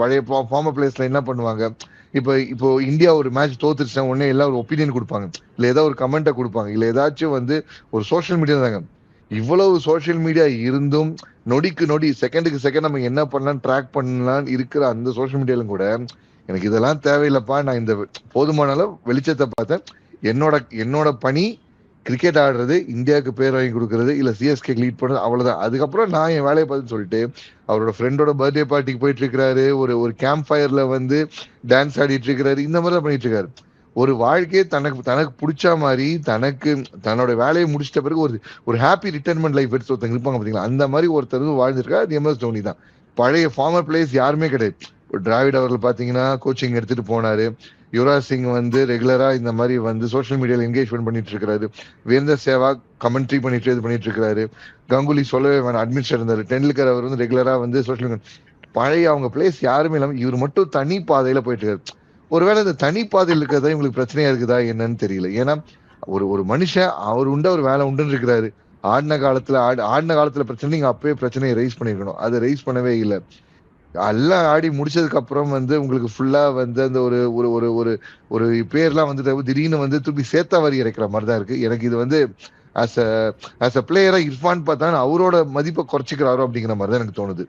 பழைய ஃபார்மர் பிளேஸ்ல என்ன பண்ணுவாங்க? இப்போ இப்போ இந்தியா ஒரு மேட்ச் தோத்துருச்சுன்னா உடனே எல்லாம் ஒரு ஒப்பீனியன் கொடுப்பாங்க. இல்ல ஏதாவது ஒரு கமெண்ட்டை கொடுப்பாங்க. இல்ல ஏதாச்சும் வந்து ஒரு சோஷியல் மீடியா தாங்க. இவ்வளவு சோஷியல் மீடியா இருந்தும் நொடிக்கு நொடி செகண்டுக்கு செகண்ட் நம்ம என்ன பண்ணலாம் ட்ராக் பண்ணலாம் இருக்கிற அந்த சோஷியல் மீடியாலும் கூட எனக்கு இதெல்லாம் தேவையில்லப்பா நான் இந்த போதுமான அளவு வெளிச்சத்தை பார்த்தேன். என்னோட என்னோட பணி கிரிக்கெட் ஆடுறது இந்தியாவுக்கு பேர் வாங்கி கொடுக்கறது இல்ல சிஎஸ்கே லீட் பண்ணுறது அவ்வளவுதான். அதுக்கப்புறம் நான் என் வேலையை பார்த்து சொல்லிட்டு அவரோட ஃப்ரெண்டோட பர்த்டே பார்ட்டிக்கு போயிட்டு இருக்கிறாரு ஒரு ஒரு கேம்ப் ஃபயர்ல வந்து டான்ஸ் ஆடிட்டு இருக்காரு இந்த மாதிரி தான் பண்ணிட்டு இருக்காரு. ஒரு வாழ்க்கையை தனக்கு தனக்கு பிடிச்ச மாதிரி தனக்கு தன்னோட வேலையை முடிச்சிட்ட பிறகு ஒரு ஒரு ஹாப்பி ரிட்டைர்மெண்ட் லைஃப் எடுத்து ஒருத்தங்க இருப்பாங்க பாத்தீங்களா? அந்த மாதிரி ஒருத்தர் வந்து வாழ்ந்திருக்காரு அது எம்எஸ் தோனி தான். பழைய ஃபார்மர் பிளேயர்ஸ் யாருமே கிடையாது. டிராவிட் அவர்கள் பார்த்தீங்கன்னா கோச்சிங் எடுத்துட்டு போனாரு. யுவராஜ் சிங் வந்து ரெகுலரா இந்த மாதிரி வந்து சோஷியல் மீடியால என்கேஜ்மெண்ட் பண்ணிட்டு இருக்காரு வீரேந்தர் சேவாக் கமெண்ட்ரி பண்ணிட்டு இது பண்ணிட்டு இருக்காரு கங்குலி சொல்லவே வேணாம் அட்மினிஸ்டர் இருந்தாரு. டெண்டுல்கர் அவர் வந்து ரெகுலரா வந்து சோஷியல் பழைய அவங்க பிளேஸ் யாருமே இல்லாமல் இவர் மட்டும் தனி பாதையில போயிட்டு இருக்காரு. ஒருவேளை இந்த தனி பாதையில் இருக்கிறதா இவங்களுக்கு பிரச்சனையா இருக்குதா என்னன்னு தெரியல. ஏன்னா ஒரு ஒரு மனுஷன் அவர் உண்டு அவர் வேலை உண்டுன்னு இருக்கிறாரு. ஆடின காலத்துல ஆடு ஆடின காலத்துல பிரச்சனை நீங்க அப்பவே பிரச்சனையை ரைஸ் பண்ணிருக்கணும். அதை ரைஸ் பண்ணவே இல்லை. எல்லாம் ஆடி முடிச்சதுக்கு அப்புறம் வந்து உங்களுக்கு ஃபுல்லா வந்து அந்த ஒரு ஒரு ஒரு ஒரு ஒரு பேர்லாம் வந்துட்டு திடீர்னு வந்து திருப்பி சேத்தா வரி இறக்கிற மாதிரி தான் இருக்கு. எனக்கு இது வந்து ஆஸ் அ ஆஸ் அ பிளேயரா இர்ஃபான் பார்த்தா அவரோட மதிப்பை குறைச்சிக்கிறாரோ அப்படிங்கிற மாதிரி தான் எனக்கு தோணுது.